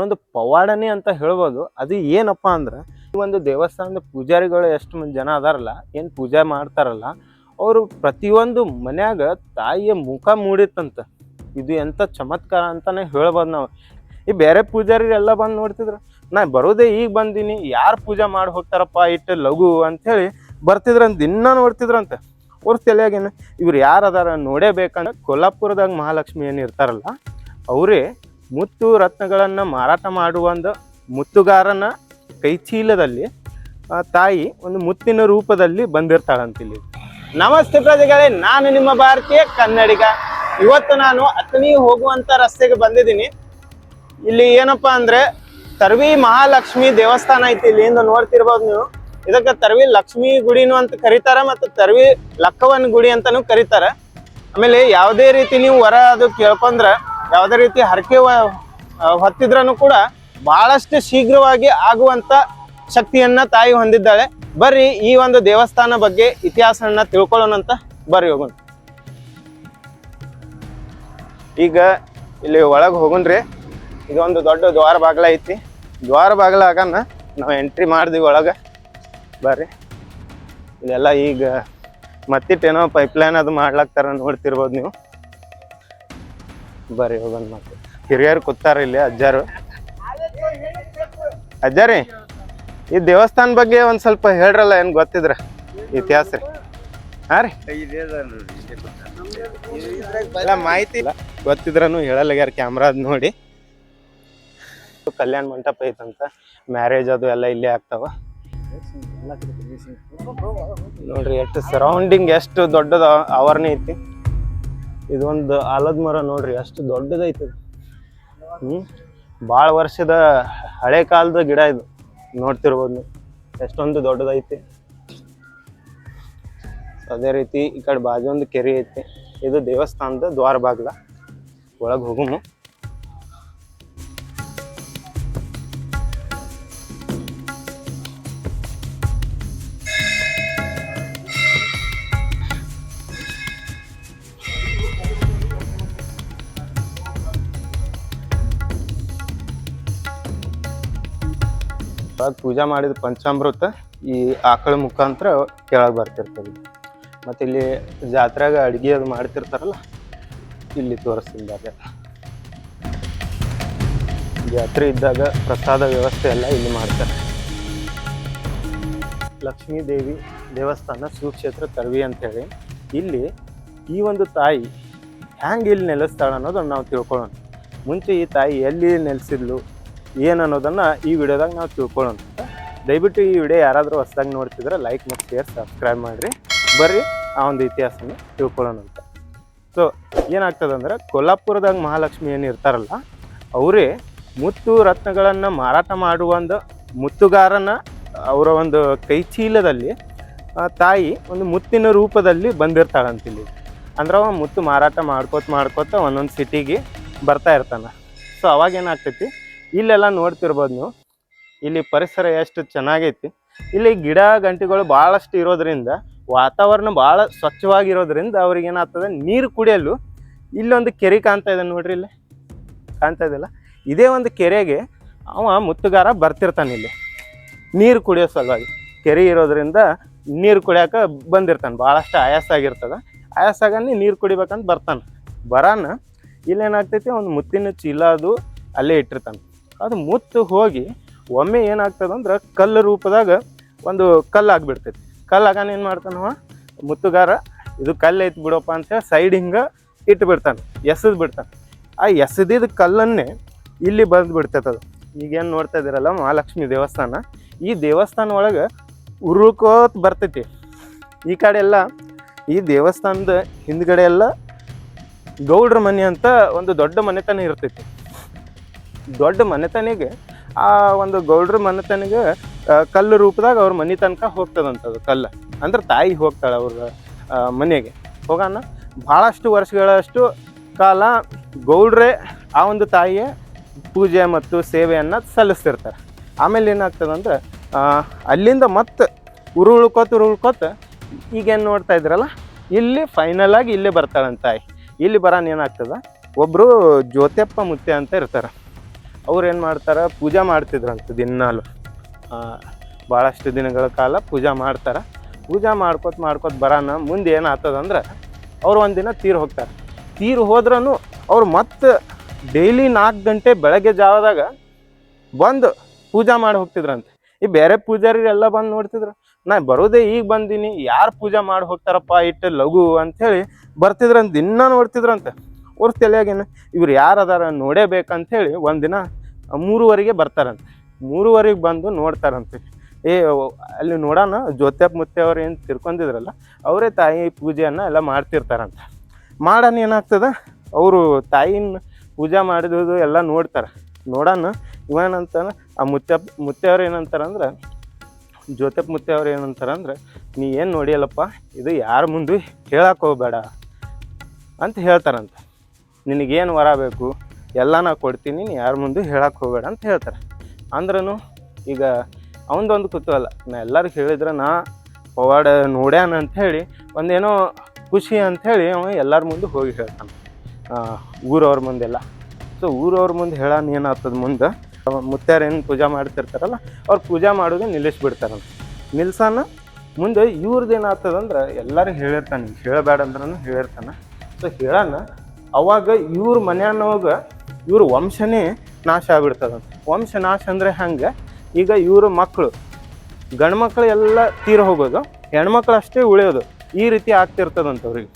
ಅನ್ನೊಂದು ಪವಾಡನೆ ಅಂತ ಹೇಳ್ಬೋದು. ಅದು ಏನಪ್ಪ ಅಂದ್ರೆ, ಈ ಒಂದು ದೇವಸ್ಥಾನದ ಪೂಜಾರಿಗಳು ಎಷ್ಟು ಮಂದಿ ಜನ ಅದಾರಲ್ಲ, ಏನು ಪೂಜೆ ಮಾಡ್ತಾರಲ್ಲ, ಅವರು ಪ್ರತಿಯೊಂದು ಮನ್ಯಾಗ ತಾಯಿಯ ಮುಖ ಮೂಡಿತ್ತಂತ. ಇದು ಎಂಥ ಚಮತ್ಕಾರ ಅಂತಾನೆ ಹೇಳ್ಬೋದು ನಾವು. ಈ ಬೇರೆ ಪೂಜಾರಿ ಎಲ್ಲ ಬಂದು ನೋಡ್ತಿದ್ರು, ನಾ ಬರೋದೇ ಈಗ ಬಂದೀನಿ, ಯಾರು ಪೂಜೆ ಮಾಡಿ ಹೋಗ್ತಾರಪ್ಪ ಇಟ್ಟು ಲಘು ಅಂಥೇಳಿ ಬರ್ತಿದ್ರಂತ, ದಿನ ನೋಡ್ತಿದ್ರಂತೆ. ಅವ್ರ ತಲೆಯಾಗೇನು, ಇವ್ರು ಯಾರು ಅದಾರ ನೋಡೇಬೇಕಂದ್ರೆ ಕೊಲ್ಲಾಪುರದಾಗ ಮಹಾಲಕ್ಷ್ಮಿ ಏನು ಇರ್ತಾರಲ್ಲ, ಅವರೇ ಮುತ್ತು ರತ್ನಗಳನ್ನು ಮಾರಾಟ ಮಾಡುವ ಒಂದು ಮುತ್ತುಗಾರನ ಕೈಚೀಲದಲ್ಲಿ ತಾಯಿ ಒಂದು ಮುತ್ತಿನ ರೂಪದಲ್ಲಿ ಬಂದಿರ್ತಾಳಂತಿಲ್ಲಿ. ನಮಸ್ತೆ ಪ್ರಜೆಗಳೇ, ನಾನು ನಿಮ್ಮ ಭಾರತೀಯ ಕನ್ನಡಿಗ. ಇವತ್ತು ನಾನು ಅತನಿ ಹೋಗುವಂತ ರಸ್ತೆಗೆ ಬಂದಿದ್ದೀನಿ. ಇಲ್ಲಿ ಏನಪ್ಪಾ ಅಂದ್ರೆ, ತರ್ವಿ ಮಹಾಲಕ್ಷ್ಮಿ ದೇವಸ್ಥಾನ ಐತಿ ಇಲ್ಲಿಂದ ನೋಡ್ತಿರ್ಬೋದು ನೀವು. ಇದಕ್ಕೆ ತರ್ವಿ ಲಕ್ಷ್ಮಿ ಗುಡಿನು ಅಂತ ಕರೀತಾರ ಮತ್ತು ತರ್ವಿ ಲಕ್ಕವನ್ ಗುಡಿ ಅಂತಾನು ಕರೀತಾರ. ಆಮೇಲೆ ಯಾವುದೇ ರೀತಿ ನೀವು ವರ ಅದು ಕೇಳ್ಕೊಂಡ್ರ ಯಾವುದೇ ರೀತಿ ಹರಕೆ ಹೊತ್ತಿದ್ರೂ ಕೂಡ ಬಹಳಷ್ಟು ಶೀಘ್ರವಾಗಿ ಆಗುವಂಥ ಶಕ್ತಿಯನ್ನ ತಾಯಿ ಹೊಂದಿದ್ದಾಳೆ. ಬರ್ರಿ, ಈ ಒಂದು ದೇವಸ್ಥಾನ ಬಗ್ಗೆ ಇತಿಹಾಸನ ತಿಳ್ಕೊಳ್ಳೋಣ ಅಂತ ಬರ್ರಿ ಹೋಗೋಣ. ಈಗ ಇಲ್ಲಿ ಒಳಗೆ ಹೋಗುಣ್ರಿ. ಇದೊಂದು ದೊಡ್ಡ ದ್ವಾರ ಬಾಗಿಲ ಐತಿ. ದ್ವಾರ ಬಾಗಿಲಾಗನ ನಾವು ಎಂಟ್ರಿ ಮಾಡಿದ್ವಿ ಒಳಗೆ. ಬರ್ರಿ. ಇಲ್ಲೆಲ್ಲ ಈಗ ಮತ್ತಿಟ್ಟೇನೋ ಪೈಪ್ಲೈನ್ ಅದು ಮಾಡ್ಲಾಕ್ತಾರ ನೋಡ್ತಿರ್ಬೋದು ನೀವು. ಬರ್ರಿ ಹೋಗೋಣ ಮತ್ತೆ. ಹಿರಿಯರು ಕೂತಾರ ಇಲ್ಲಿ ಅಜ್ಜಾರು. ಅಜ್ಜಾರಿ, ಈ ದೇವಸ್ಥಾನ ಬಗ್ಗೆ ಒಂದ್ ಸ್ವಲ್ಪ ಹೇಳ್ರಲ್ಲ, ಏನ್ ಗೊತ್ತಿದ್ರ? ಇತಿಹಾಸ ರೀ. ಹಾ ರೀ. ಮಾಹಿತಿ ಇಲ್ಲ. ಗೊತ್ತಿದ್ರನು ಹೇಳಲ್ಲಾಗ್ಯಾರ ಕ್ಯಾಮ್ರಾದ್ ನೋಡಿ. ಕಲ್ಯಾಣ ಮಂಟಪ ಐತಂತ ಮ್ಯಾರೇಜ್ ಅದು ಎಲ್ಲ ಇಲ್ಲೇ ಆಗ್ತಾವ. ನೋಡ್ರಿ, ಎಷ್ಟು ಸರೌಂಡಿಂಗ್ ಎಷ್ಟು ದೊಡ್ಡದ ಅವರ್ನೇ ಐತಿ. ಇದೊಂದು ಆಲದ ಮರ ನೋಡ್ರಿ, ಅಷ್ಟು ದೊಡ್ಡದೈತೆ. ಹ್ಮ್? ಭಾಳ ವರ್ಷದ ಹಳೆ ಕಾಲದ ಗಿಡ ಇದು. ನೋಡ್ತಿರ್ಬೋದು ನೀವು. ಎಷ್ಟೊಂದು ದೊಡ್ಡದೈತಿ. ಅದೇ ರೀತಿ ಈ ಕಡೆ ಬಾಜು ಒಂದು ಕೆರೆ ಐತಿ. ಇದು ದೇವಸ್ಥಾನದ ದ್ವಾರ ಬಾಗ್ಲ ಒಳಗೆ ಹೋಗುಮು ಒಳಗೆ ಪೂಜೆ ಮಾಡಿದ ಪಂಚಾಮೃತ ಈ ಆಕಳ ಮುಖಾಂತರ ಕೆಳಗೆ ಬರ್ತಿರ್ತದೆ. ಮತ್ತು ಇಲ್ಲಿ ಜಾತ್ರೆಗೆ ಅಡುಗೆ ಅದು ಮಾಡ್ತಿರ್ತಾರಲ್ಲ, ಇಲ್ಲಿ ತೋರಿಸಿದ್ದಾಗ ಜಾತ್ರೆ ಇದ್ದಾಗ ಪ್ರಸಾದ ವ್ಯವಸ್ಥೆ ಎಲ್ಲ ಇಲ್ಲಿ ಮಾಡ್ತಾರೆ. ಲಕ್ಷ್ಮೀ ದೇವಿ ದೇವಸ್ಥಾನ ಸುಕ್ಷೇತ್ರ ತರ್ವಿ ಅಂತೇಳಿ ಇಲ್ಲಿ ಈ ಒಂದು ತಾಯಿ ಹ್ಯಾಂಗೆ ಇಲ್ಲಿ ನೆಲೆಸ್ತಾಳೆ ಅನ್ನೋದನ್ನು ನಾವು ತಿಳ್ಕೊಳ್ಳೋಣ. ಮುಂಚೆ ಈ ತಾಯಿ ಎಲ್ಲಿ ನೆಲೆಸಿದ್ಲು ಏನು ಈ ವಿಡಿಯೋದಾಗ ನಾವು ತಿಳ್ಕೊಳ್ಳೋಣ. ದಯವಿಟ್ಟು ಈ ವಿಡಿಯೋ ಯಾರಾದರೂ ಹೊಸದಾಗಿ ನೋಡ್ತಿದ್ರೆ ಲೈಕ್ ಮತ್ತು ಶೇರ್ ಸಬ್ಸ್ಕ್ರೈಬ್ ಮಾಡಿರಿ. ಬರ್ರಿ, ಆ ಒಂದು ಇತಿಹಾಸನ ತಿಳ್ಕೊಳ್ಳೋಣ ಅಂತ. ಸೊ ಏನಾಗ್ತದೆ ಅಂದ್ರೆ ಕೊಲ್ಲಾಪುರದಾಗ ಮಹಾಲಕ್ಷ್ಮಿ ಏನು ಇರ್ತಾರಲ್ಲ, ಅವರೇ ಮುತ್ತು ರತ್ನಗಳನ್ನು ಮಾರಾಟ ಮಾಡುವ ಒಂದು ಮುತ್ತುಗಾರನ ಅವರ ಒಂದು ಕೈಚೀಲದಲ್ಲಿ ಚೀಲದಲ್ಲಿ ತಾಯಿ ಒಂದು ಮುತ್ತಿನ ರೂಪದಲ್ಲಿ ಬಂದಿರ್ತಾಳಂತಿಲ್ಲಿ. ಅಂದ್ರೆ ಅವ ಮುತ್ತು ಮಾರಾಟ ಮಾಡ್ಕೋತ ಮಾಡ್ಕೋತ ಒಂದೊಂದು ಸಿಟಿಗೆ ಬರ್ತಾ ಇರ್ತಾನೆ. ಸೊ ಅವಾಗ ಏನಾಗ್ತೈತಿ? ಇಲ್ಲೆಲ್ಲ ನೋಡ್ತಿರ್ಬೋದು ನೀವು. ಇಲ್ಲಿ ಪರಿಸರ ಎಷ್ಟು ಚೆನ್ನಾಗೈತಿ. ಇಲ್ಲಿ ಗಿಡ ಗಂಟಿಗಳು ಭಾಳಷ್ಟು ಇರೋದ್ರಿಂದ, ವಾತಾವರಣ ಭಾಳ ಸ್ವಚ್ಛವಾಗಿರೋದ್ರಿಂದ ಅವ್ರಿಗೆ ಏನಾಗ್ತದೆ, ನೀರು ಕುಡಿಯಲು ಇಲ್ಲೊಂದು ಕೆರೆ ಕಾಣ್ತಾ ಇದೆ ನೋಡ್ರಿ ಇಲ್ಲಿ. ಕಾಣ್ತಾ ಇದೆಯಲ್ಲ ಇದೇ ಒಂದು ಕೆರೆಗೆ ಅವ ಮುತ್ತುಗಾರ ಬರ್ತಿರ್ತಾನೆ ಇಲ್ಲಿ. ನೀರು ಕುಡಿಯೋ ಸಲುವಾಗಿ. ಕೆರೆ ಇರೋದ್ರಿಂದ ನೀರು ಕುಡಿಯೋಕೆ ಬಂದಿರ್ತಾನೆ ಭಾಳಷ್ಟು ಆಯಾಸ ಆಗಿರ್ತದೆ. ಆಯಾಸ ಆಗನಿ ನೀರು ಕುಡಿಬೇಕಂತ ಬರ್ತಾನೆ. ಬರಾನ ಇಲ್ಲೇನಾಗ್ತೈತಿ, ಒಂದು ಮುತ್ತಿನ ಚೀಲ ಅದು ಅಲ್ಲೇ ಇಟ್ಟಿರ್ತಾನೆ. ಅದು ಮುತ್ತು ಹೋಗಿ ಒಮ್ಮೆ ಏನಾಗ್ತದಂದ್ರೆ ಕಲ್ಲು ರೂಪದಾಗ ಒಂದು ಕಲ್ಲು ಆಗ್ಬಿಡ್ತೈತಿ ಕಲ್ಲು ಆಗಾನ ಏನು ಮಾಡ್ತಾನವ ಮುತ್ತುಗಾರ, ಇದು ಕಲ್ಲು ಐತಿ ಬಿಡಪ್ಪ ಅಂತೇಳಿ ಸೈಡ್ ಹಿಂಗೆ ಇಟ್ಟು ಬಿಡ್ತಾನೆ ಎಸೆದು ಬಿಡ್ತಾನೆ. ಆ ಎಸ್ದಿದ ಕಲ್ಲನ್ನೇ ಇಲ್ಲಿ ಬಂದು ಬಿಡ್ತೈತೆ ಅದು. ಈಗೇನು ನೋಡ್ತಾ ಇದ್ದೀರಲ್ಲ ಮಹಾಲಕ್ಷ್ಮಿ ದೇವಸ್ಥಾನ, ಈ ದೇವಸ್ಥಾನ ಒಳಗೆ ಉರುಳ್ಕೋತ ಬರ್ತೈತಿ. ಈ ಕಡೆ ಎಲ್ಲ ಈ ದೇವಸ್ಥಾನದ ಹಿಂದ್ಗಡೆ ಎಲ್ಲ ಗೌಡ್ರ ಮನೆ ಅಂತ ಒಂದು ದೊಡ್ಡ ಮನೆತನ ಇರ್ತೈತಿ. ದೊಡ್ಡ ಮನೆತನಿಗೆ, ಆ ಒಂದು ಗೌಡ್ರ ಮನೆತನಿಗೆ ಕಲ್ಲು ರೂಪದಾಗ ಅವ್ರ ಮನೆ ತನಕ ಹೋಗ್ತದಂಥದ್ದು ಕಲ್ಲು. ಅಂದ್ರೆ ತಾಯಿ ಹೋಗ್ತಾಳೆ ಅವ್ರ ಮನೆಗೆ. ಹೋಗೋಣ ಭಾಳಷ್ಟು ವರ್ಷಗಳಷ್ಟು ಕಾಲ ಗೌಡ್ರೆ ಆ ಒಂದು ತಾಯಿಯ ಪೂಜೆ ಮತ್ತು ಸೇವೆಯನ್ನು ಸಲ್ಲಿಸ್ತಿರ್ತಾರೆ. ಆಮೇಲೆ ಏನಾಗ್ತದಂದ್ರೆ ಅಲ್ಲಿಂದ ಮತ್ತೆ ಉರುಳ್ಕೋತ ಉರುಳ್ಕೋತ ಈಗೇನು ನೋಡ್ತಾ ಇದ್ರಲ್ಲ, ಇಲ್ಲಿ ಫೈನಲ್ ಆಗಿ ಇಲ್ಲೇ ಬರ್ತಾಳಂತ ಇಲ್ಲಿ ಬರಾನ ಏನಾಗ್ತದೆ? ಒಬ್ಬರು ಜ್ಯೋತಿಯಪ್ಪ ಮುತ್ತೆ ಅಂತ ಇರ್ತಾರೆ. ಅವ್ರು ಏನು ಮಾಡ್ತಾರೆ? ಪೂಜೆ ಮಾಡ್ತಿದ್ರಂತೆ ದಿನಾಲು. ಭಾಳಷ್ಟು ದಿನಗಳ ಕಾಲ ಪೂಜೆ ಮಾಡ್ತಾರೆ. ಪೂಜೆ ಮಾಡ್ಕೊತ ಮಾಡ್ಕೊತ ಬರೋಣ ಮುಂದೆ ಏನಾಗ್ತದಂದ್ರೆ ಅವ್ರು ಒಂದಿನ ತೀರು ಹೋಗ್ತಾರೆ. ತೀರು ಹೋದ್ರೂ ಅವ್ರು ಮತ್ತೆ ಡೈಲಿ ನಾಲ್ಕು ಗಂಟೆ ಬೆಳಗ್ಗೆ ಜಾವದಾಗ ಬಂದು ಪೂಜೆ ಮಾಡಿ ಹೋಗ್ತಿದ್ರಂತೆ. ಈ ಬೇರೆ ಪೂಜಾರಿ ಎಲ್ಲ ಬಂದು ನೋಡ್ತಿದ್ರು, ನಾ ಬರೋದೇ ಈಗ ಬಂದೀನಿ, ಯಾರು ಪೂಜೆ ಮಾಡಿ ಹೋಗ್ತಾರಪ್ಪ ಇಟ್ಟು ಲಘು ಅಂಥೇಳಿ ಬರ್ತಿದ್ರಂತ, ದಿನ ನೋಡ್ತಿದ್ರಂತೆ. ಅವ್ರ ತಲೆಯಾಗೇನು, ಇವ್ರು ಯಾರು ಅದಾರ ನೋಡೇಬೇಕಂಥೇಳಿ ಒಂದಿನ ಮೂರುವರೆಗೆ ಬರ್ತಾರಂತೆ. ಮೂರುವರೆಗೆ ಬಂದು ನೋಡ್ತಾರಂತೆ. ಏ ಅಲ್ಲಿ ನೋಡೋಣ ಜ್ಯೋತ್ಯಪ್ಪ ಮುತ್ತೆ ಅವ್ರು ಏನು ತಿರ್ಕೊಂಡಿದ್ರಲ್ಲ, ಅವರೇ ತಾಯಿ ಪೂಜೆಯನ್ನು ಎಲ್ಲ ಮಾಡ್ತಿರ್ತಾರಂತೆ. ಮಾಡೋಣ ಏನಾಗ್ತದೆ? ಅವರು ತಾಯಿನ ಪೂಜೆ ಮಾಡಿದ್ದು ಎಲ್ಲ ನೋಡ್ತಾರೆ. ನೋಡೋಣ ಇವನಂತ ಆ ಮುತ್ಯ ಮುತ್ತೆಯವ್ರು ಏನಂತಾರಂದ್ರೆ ಜ್ಯೋತಪ್ಪ ಮುತ್ತೆ ಅವ್ರು ಏನಂತಾರಂದ್ರೆ, ನೀ ಏನು ನೋಡಿಯಲ್ಲಪ್ಪ, ಇದು ಯಾರ ಮುಂದೆ ಹೋಗ್ಬೇಡ ಅಂತ ಹೇಳ್ತಾರಂತೆ. ನಿನಗೇನು ವರ ಬೇಕು? ಎಲ್ಲ ನಾ ಕೊಡ್ತೀನಿ ನೀನು ಯಾರ ಮುಂದೆ ಹೇಳಕ್ಕೆ ಹೋಗಬೇಡ ಅಂತ ಹೇಳ್ತಾರೆ. ಅಂದ್ರೂ ಈಗ ಅವನದೊಂದು ಕುತೂಹಲ ನಾ ಎಲ್ಲರಿಗೂ ಹೇಳಿದ್ರೆ ನಾ ಪವಾಡ ನೋಡ್ಯಾನ ಅಂಥೇಳಿ ಒಂದೇನೋ ಖುಷಿ ಅಂಥೇಳಿ ಅವ ಎಲ್ಲರ ಮುಂದೆ ಹೋಗಿ ಹೇಳ್ತಾನೆ. ಊರವ್ರ ಮುಂದೆಲ್ಲ. ಸೊ ಊರವ್ರ ಮುಂದೆ ಹೇಳೋಣ ಏನಾಗ್ತದೆ ಮುಂದೆ? ಮುತ್ತಾರೇನು ಪೂಜೆ ಮಾಡ್ತಿರ್ತಾರಲ್ಲ, ಅವ್ರು ಪೂಜೆ ಮಾಡೋದು ನಿಲ್ಲಿಸ್ಬಿಡ್ತಾರಂತ ನಿಲ್ಸಾನ ಮುಂದೆ ಇವ್ರದ್ದು ಏನಾಗ್ತದಂದ್ರೆ ಎಲ್ಲರೂ ಹೇಳಿರ್ತಾನೆ ಹೇಳಬೇಡ ಅಂದ್ರೂ ಹೇಳಿರ್ತಾನೆ. ಸೊ ಹೇಳಾನ ಅವಾಗ ಇವ್ರ ಮನ್ಯಾನವಾಗ ಇವ್ರ ವಂಶನೇ ನಾಶ ಆಗ್ಬಿಡ್ತದಂತ. ವಂಶ ನಾಶ ಅಂದರೆ ಹಂಗೆ? ಈಗ ಇವ್ರ ಮಕ್ಕಳು ಗಂಡು ಮಕ್ಕಳು ಎಲ್ಲ ತೀರ ಹೋಗೋದು. ಹೆಣ್ಮಕ್ಳು ಅಷ್ಟೇ ಉಳಿಯೋದು. ಈ ರೀತಿ ಆಗ್ತಿರ್ತದಂತ ಅವ್ರಿಗೆ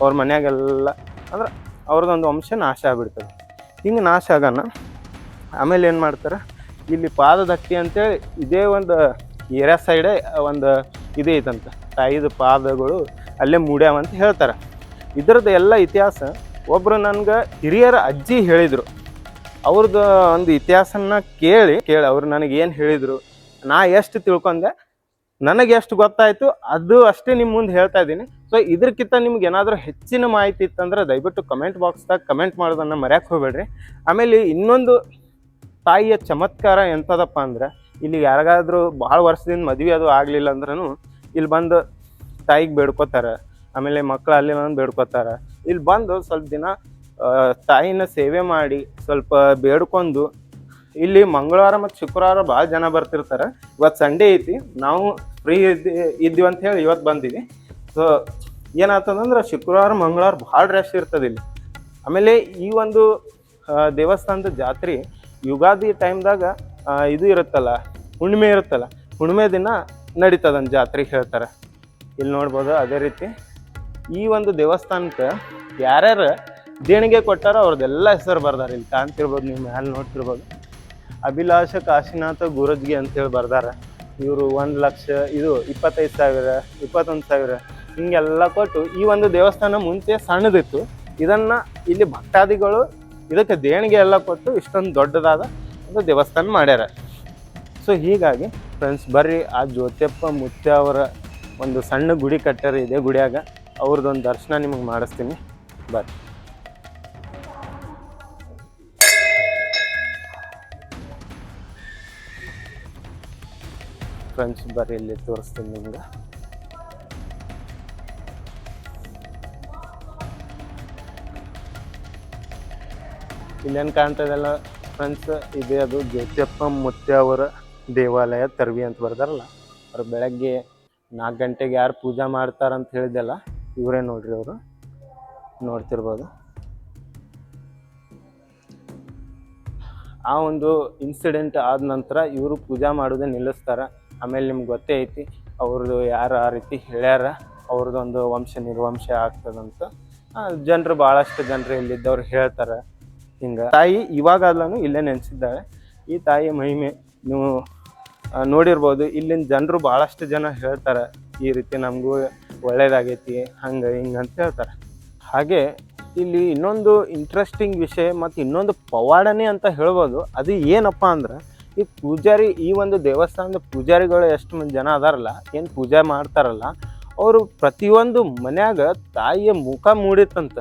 ಅವ್ರ ಮನ್ಯಾಗೆಲ್ಲ ಅಂದ್ರೆ ಅವ್ರದ್ದೊಂದು ವಂಶ ನಾಶ ಆಗ್ಬಿಡ್ತದೆ. ಹಿಂಗೆ ನಾಶ ಆಗೋಣ. ಆಮೇಲೆ ಏನು ಮಾಡ್ತಾರೆ? ಇಲ್ಲಿ ಪಾದದಟ್ಟಿ ಅಂತೇಳಿ ಇದೇ ಒಂದು ಏರಿಯಾ ಸೈಡೇ ಒಂದು ಇದೇ ಐತಂತ. ತಾಯಿದ ಪಾದಗಳು ಅಲ್ಲೇ ಮೂಡ್ಯಾವಂತ ಹೇಳ್ತಾರೆ. ಇದರದ್ದು ಎಲ್ಲ ಇತಿಹಾಸ ಒಬ್ಬರು ನನ್ಗೆ ಹಿರಿಯರ ಅಜ್ಜಿ ಹೇಳಿದರು. ಅವ್ರದ್ದು ಒಂದು ಇತಿಹಾಸನ ಕೇಳಿ ಕೇಳಿ ಅವ್ರು ನನಗೆ ಏನು ಹೇಳಿದರು, ನಾ ಎಷ್ಟು ತಿಳ್ಕೊಂಡೆ, ನನಗೆ ಎಷ್ಟು ಗೊತ್ತಾಯಿತು, ಅದು ಅಷ್ಟೇ ನಿಮ್ಮ ಮುಂದೆ ಹೇಳ್ತಾ ಇದ್ದೀನಿ. ಸೊ ಇದಕ್ಕಿಂತ ನಿಮ್ಗೆ ಏನಾದರೂ ಹೆಚ್ಚಿನ ಮಾಹಿತಿ ಇತ್ತಂದ್ರೆ ದಯವಿಟ್ಟು ಕಮೆಂಟ್ ಬಾಕ್ಸ್ದಾಗ ಕಮೆಂಟ್ ಮಾಡೋದನ್ನು ಮರ್ಯಾಕೆ ಹೋಗ್ಬೇಡ್ರಿ. ಆಮೇಲೆ ಇನ್ನೊಂದು ತಾಯಿಯ ಚಮತ್ಕಾರ ಎಂಥದಪ್ಪ ಅಂದ್ರೆ, ಇಲ್ಲಿ ಯಾರಿಗಾದ್ರೂ ಭಾಳ ವರ್ಷದಿಂದ ಮದುವೆ ಅದು ಆಗಲಿಲ್ಲ ಅಂದ್ರೂ ಇಲ್ಲಿ ಬಂದು ತಾಯಿಗೆ ಬೇಡ್ಕೋತಾರೆ, ಆಮೇಲೆ ಮಕ್ಕಳು ಅಲ್ಲಿ ಬಂದು ಬೇಡ್ಕೋತಾರೆ ಇಲ್ಲಿ ಬಂದು ಸ್ವಲ್ಪ ದಿನ ತಾಯಿನ ಸೇವೆ ಮಾಡಿ ಸ್ವಲ್ಪ ಬೇಡ್ಕೊಂಡು ಇಲ್ಲಿ ಮಂಗಳವಾರ ಮತ್ತು ಶುಕ್ರವಾರ ಭಾಳ ಜನ ಬರ್ತಿರ್ತಾರೆ. ಇವತ್ತು ಸಂಡೇ ಐತಿ, ನಾವು ಫ್ರೀ ಇದ್ದಿ, ಇದ್ದೀವಿ ಅಂತ ಹೇಳಿ ಇವತ್ತು ಬಂದೀವಿ. ಸೊ ಏನಾಗ್ತದಂದ್ರೆ ಶುಕ್ರವಾರ, ಮಂಗಳವಾರ ಭಾಳ ರಶ್ ಇರ್ತದೆ ಇಲ್ಲಿ. ಆಮೇಲೆ ಈ ಒಂದು ದೇವಸ್ಥಾನದ ಜಾತ್ರೆ ಯುಗಾದಿ ಟೈಮ್ದಾಗ ಇದು ಇರುತ್ತಲ್ಲ, ಹುಣ್ಣಿಮೆ ಇರುತ್ತಲ್ಲ, ಹುಣ್ಣಿಮೆ ದಿನ ನಡೀತದಂತ ಜಾತ್ರೆ ಹೇಳ್ತಾರೆ. ಇಲ್ಲಿ ನೋಡ್ಬೋದು ಅದೇ ರೀತಿ. ಈ ಒಂದು ದೇವಸ್ಥಾನಕ್ಕೆ ಯಾರ್ಯಾರು ದೇಣಿಗೆ ಕೊಟ್ಟಾರ ಅವ್ರದ್ದೆಲ್ಲ ಹೆಸರು ಬರ್ದಾರ. ಇಲ್ಲಿ ಕಾಣ್ತಿರ್ಬೋದು, ನೀವು ಮ್ಯಾಲೆ ನೋಡ್ತಿರ್ಬೋದು. ಅಭಿಲಾಷ, ಕಾಶಿನಾಥ, ಗುರುಜ್ಗೆ ಅಂತೇಳಿ ಬರ್ದಾರ. ಇವರು ಒಂದು ಲಕ್ಷ, ಇದು ಇಪ್ಪತ್ತೈದು ಸಾವಿರ, ಇಪ್ಪತ್ತೊಂದು ಸಾವಿರ, ಹಿಂಗೆಲ್ಲ ಕೊಟ್ಟು ಈ ಒಂದು ದೇವಸ್ಥಾನ ಮುಂಚೆ ಸಣ್ಣದಿತ್ತು. ಇದನ್ನು ಇಲ್ಲಿ ಭಕ್ತಾದಿಗಳು ಇದಕ್ಕೆ ದೇಣಿಗೆ ಎಲ್ಲ ಕೊಟ್ಟು ಇಷ್ಟೊಂದು ದೊಡ್ಡದಾದ ಒಂದು ದೇವಸ್ಥಾನ ಮಾಡ್ಯಾರ. ಸೊ ಹೀಗಾಗಿ ಫ್ರೆಂಡ್ಸ್ ಬರ್ರಿ, ಆ ಜ್ಯೋತಿಯಪ್ಪ ಮುತ್ಯ ಅವರ ಒಂದು ಸಣ್ಣ ಗುಡಿ ಕಟ್ಟಾರ ಇದೆ ಗುಡಿಯಾಗ. ಅವ್ರದ್ದೊಂದು ದರ್ಶನ ನಿಮಗೆ ಮಾಡಿಸ್ತೀನಿ. ಬರ್ರಿ. ಫ್ರೆಂಡ್ಸ್ ಬರ್ರಿ, ಇಲ್ಲಿ ತೋರಿಸ್ತೀನಿ ನಿಮ್ಗೆ. ಇಲ್ಲೇನು ಕಾಣ್ತದಲ್ಲ ಫ್ರೆಂಡ್ಸ್ ಇದೆ ಅದು ಜ್ಯೋತಿಯಪ್ಪ ಮುತ್ತೆ ಅವರ ದೇವಾಲಯ, ತರ್ವಿ ಅಂತ ಬರ್ದಾರಲ್ಲ. ಅವ್ರು ಬೆಳಗ್ಗೆ ನಾಲ್ಕು ಗಂಟೆಗೆ ಯಾರು ಪೂಜೆ ಮಾಡ್ತಾರಂತ ಹೇಳಿದೆಲ್ಲ ಇವರೇ ನೋಡ್ರಿ ಅವರು. ನೋಡ್ತಿರ್ಬೋದು. ಆ ಒಂದು ಇನ್ಸಿಡೆಂಟ್ ಆದ ನಂತರ ಇವರು ಪೂಜೆ ಮಾಡೋದೇ ನಿಲ್ಲಿಸ್ತಾರೆ. ಆಮೇಲೆ ನಿಮ್ಗೆ ಗೊತ್ತೇ ಐತಿ ಅವ್ರದ್ದು ಯಾರು ಆ ರೀತಿ ಹೇಳ್ಯಾರ ಅವ್ರದ್ದೊಂದು ವಂಶ ನಿರ್ವಂಶ ಆಗ್ತದಂತ. ಜನರು ಭಾಳಷ್ಟು ಜನರು ಇಲ್ಲಿದ್ದವ್ರು ಹೇಳ್ತಾರೆ ಹಿಂಗೆ. ತಾಯಿ ಇವಾಗಾದ್ಲೂ ಇಲ್ಲೇ ನೆನೆಸಿದ್ದಾಳೆ. ಈ ತಾಯಿ ಮಹಿಮೆ ನೀವು ನೋಡಿರ್ಬೋದು, ಇಲ್ಲಿನ ಜನರು ಭಾಳಷ್ಟು ಜನ ಹೇಳ್ತಾರೆ, ಈ ರೀತಿ ನಮಗೂ ಒಳ್ಳೇದಾಗೈತಿ, ಹಂಗೆ ಹಿಂಗೆ ಅಂತ ಹೇಳ್ತಾರೆ. ಹಾಗೆ ಇಲ್ಲಿ ಇನ್ನೊಂದು ಇಂಟ್ರೆಸ್ಟಿಂಗ್ ವಿಷಯ ಮತ್ತು ಇನ್ನೊಂದು ಪವಾಡನೆ ಅಂತ ಹೇಳ್ಬೋದು. ಅದು ಏನಪ್ಪ ಅಂದ್ರೆ, ಈ ಪೂಜಾರಿ, ಈ ಒಂದು ದೇವಸ್ಥಾನದ ಪೂಜಾರಿಗಳು ಎಷ್ಟು ಮಂದಿ ಜನ ಅದಾರಲ್ಲ, ಏನು ಪೂಜೆ ಮಾಡ್ತಾರಲ್ಲ, ಅವರು ಪ್ರತಿಯೊಂದು ಮನ್ಯಾಗ ತಾಯಿಯ ಮುಖ ಮೂಡಿತ್ತಂತ.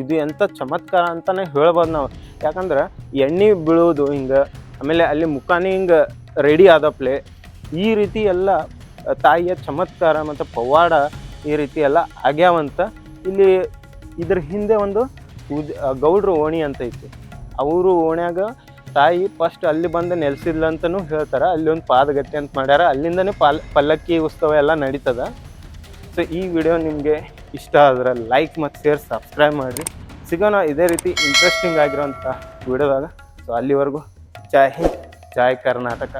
ಇದು ಎಂಥ ಚಮತ್ಕಾರ ಅಂತಲೇ ಹೇಳ್ಬೋದು ನಾವು. ಯಾಕಂದ್ರೆ ಎಣ್ಣೆ ಬೀಳೋದು ಹಿಂಗೆ, ಆಮೇಲೆ ಅಲ್ಲಿ ಮುಖಾನೇ ಹಿಂಗೆ ರೆಡಿ ಆದಪ್ಲೆ, ಈ ರೀತಿ ಎಲ್ಲ ತಾಯಿಯ ಚಮತ್ಕಾರ ಮತ್ತು ಪವಾಡ ಈ ರೀತಿ ಎಲ್ಲ ಆಗ್ಯಾವಂತ. ಇಲ್ಲಿ ಇದ್ರ ಹಿಂದೆ ಒಂದು ಉದ್ ಗೌಡ್ರು ಓಣಿ ಅಂತ ಐತಿ. ಅವರು ಓಣ್ಯಾಗ ತಾಯಿ ಫಸ್ಟ್ ಅಲ್ಲಿ ಬಂದು ನೆಲೆಸಿದ್ಲ ಅಂತಲೂ ಹೇಳ್ತಾರೆ. ಅಲ್ಲಿ ಒಂದು ಪಾದಗತ್ತೆ ಅಂತ ಮಾಡ್ಯಾರ. ಅಲ್ಲಿಂದನೇ ಪಾಲ್, ಪಲ್ಲಕ್ಕಿ ಉತ್ಸವ ಎಲ್ಲ ನಡೀತದ. ಸೊ ಈ ವಿಡಿಯೋ ನಿಮಗೆ ಇಷ್ಟ ಆದ್ರೆ ಲೈಕ್ ಮತ್ತು ಶೇರ್ ಸಬ್ಸ್ಕ್ರೈಬ್ ಮಾಡಿರಿ. ಸಿಗೋಣ ಇದೇ ರೀತಿ ಇಂಟ್ರೆಸ್ಟಿಂಗ್ ಆಗಿರೋಂಥ ವಿಡಿಯೋದಾಗ ಸೊ ಅಲ್ಲಿವರೆಗೂ ಜೈ ಹಿಂದ್, ಜೈ ಕರ್ನಾಟಕ.